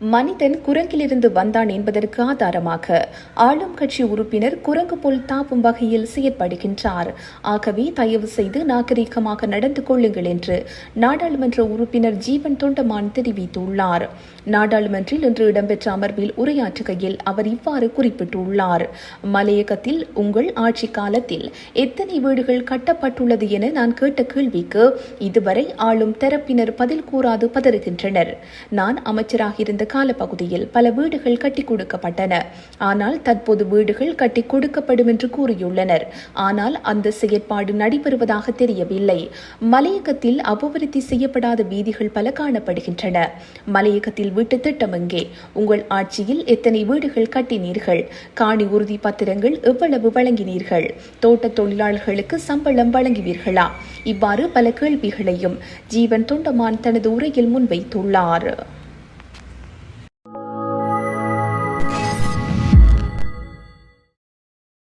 மனிதன் குரங்கிலிருந்து வந்தான் என்பதற்கு ஆதாரமாக ஆளும் கட்சி உறுப்பினர் குரங்கு போல் தாப்பும் வகையில் செயற்படுகின்றார். ஆகவே தயவு செய்து நாகரிகமாக நடந்து கொள்ளுங்கள் என்று நாடாளுமன்ற உறுப்பினர் ஜீவன் தொண்டமான் தெரிவித்துள்ளார். நாடாளுமன்றில் இன்று இடம்பெற்ற அமர்வில் உரையாற்றுகையில் அவர் இவ்வாறு குறிப்பிட்டுள்ளார். மலையகத்தில் உங்கள் ஆட்சி காலத்தில் எத்தனை வீடுகள் கட்டப்பட்டுள்ளது என நான் கேட்ட கேள்விக்கு இதுவரை ஆளும் தரப்பினர் பதில் கூறாது பதறுகின்றனர். நான் அமைச்சராக இருந்த காலப்பகுதியில் பல வீடுகள் கட்டி கொடுக்கப்பட்டன. ஆனால் தற்போது வீடுகள் கட்டி கொடுக்கப்படும் என்று கூறியுள்ளனர். ஆனால் அந்த செயற்பாடு நடைபெறுவதாக தெரியவில்லை. மலையகத்தில் அபிவிருத்தி செய்யப்படாத வீதிகள் பல காணப்படுகின்றன. மலையகத்தில் வீட்டு திட்டம் எங்கே? உங்கள் ஆட்சியில் எத்தனை வீடுகள் கட்டினீர்கள்? காணி உறுதி பத்திரங்கள் எவ்வளவு வழங்கினீர்கள்? தோட்ட தொழிலாளர்களுக்கு சம்பளம் வழங்குவீர்களா? இவ்வாறு பல கேள்விகளையும் ஜீவன் தொண்டமான் தனது உரையில் முன்வைத்துள்ளார்.